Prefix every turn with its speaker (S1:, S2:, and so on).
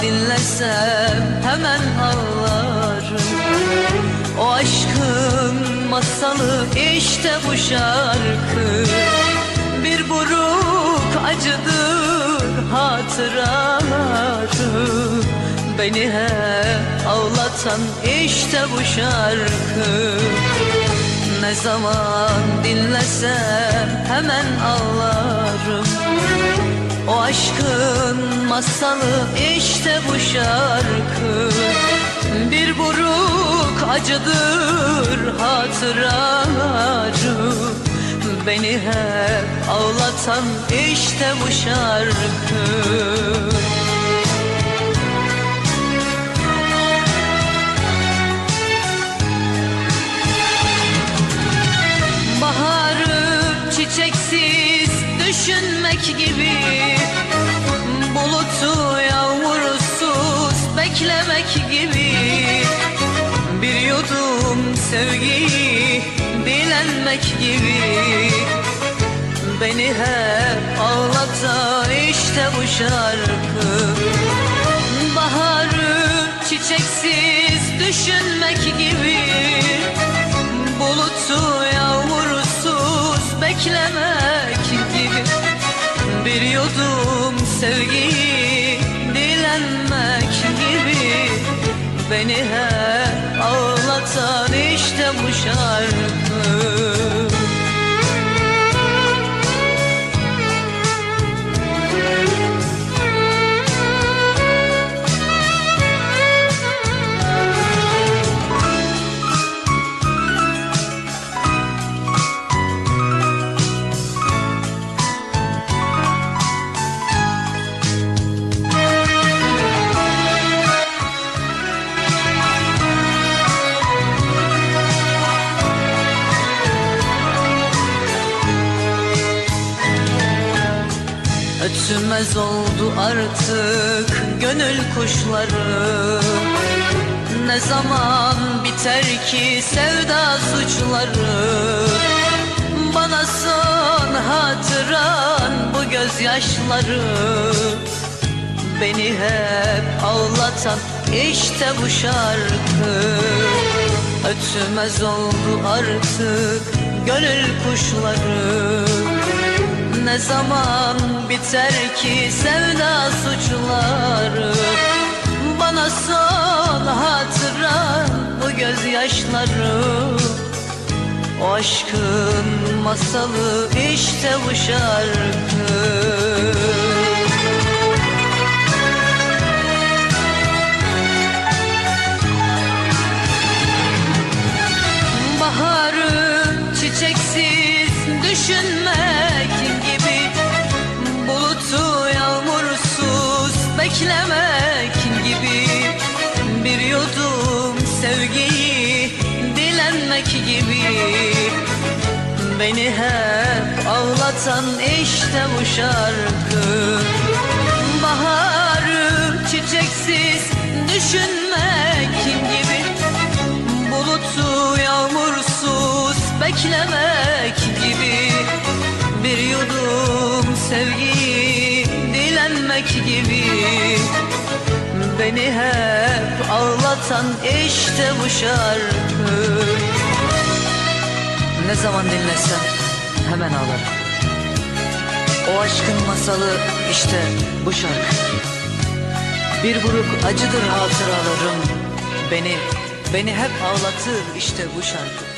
S1: dinlesem hemen ağlarım. O aşkın masalı işte bu şarkı. Bir buruk acıdır hatıraları Beni hep ağlatan işte bu şarkı. Ne zaman dinlesem hemen ağlarım o aşkın masalı işte bu şarkı. Bir buruk acıdır hatıraları. Beni hep ağlatan işte bu şarkı. Baharı çiçeksiz düşünmek gibi beklemek gibi. Bir yudum sevgiyi dilenmek gibi. Beni hep ağlatan işte bu şarkı. Baharı çiçeksiz düşünmek gibi. Bulutu yağmursuz beklemek gibi. Bir yudum sevgiyi Beni hep Ötmez oldu artık gönül kuşları. Ne zaman biter ki sevda suçları? Bana son hatıran bu gözyaşları. Beni hep ağlatan işte bu şarkı. Ötmez oldu artık gönül kuşları ne zaman biter ki sevda suçları? Bana son hatıran bu gözyaşları. O aşkın masalı işte bu şarkı Beni hep ağlatan işte bu şarkı. Baharı çiçeksiz düşünmek gibi. Bulutu yağmursuz beklemek gibi. Bir yudum sevgiyi dilenmek gibi. Beni hep ağlatan işte bu şarkı Ne zaman dinlesem hemen ağlarım. O aşkın masalı işte bu şarkı. Bir buruk acıdır hatıralarım. Beni, beni hep ağlatır işte bu şarkı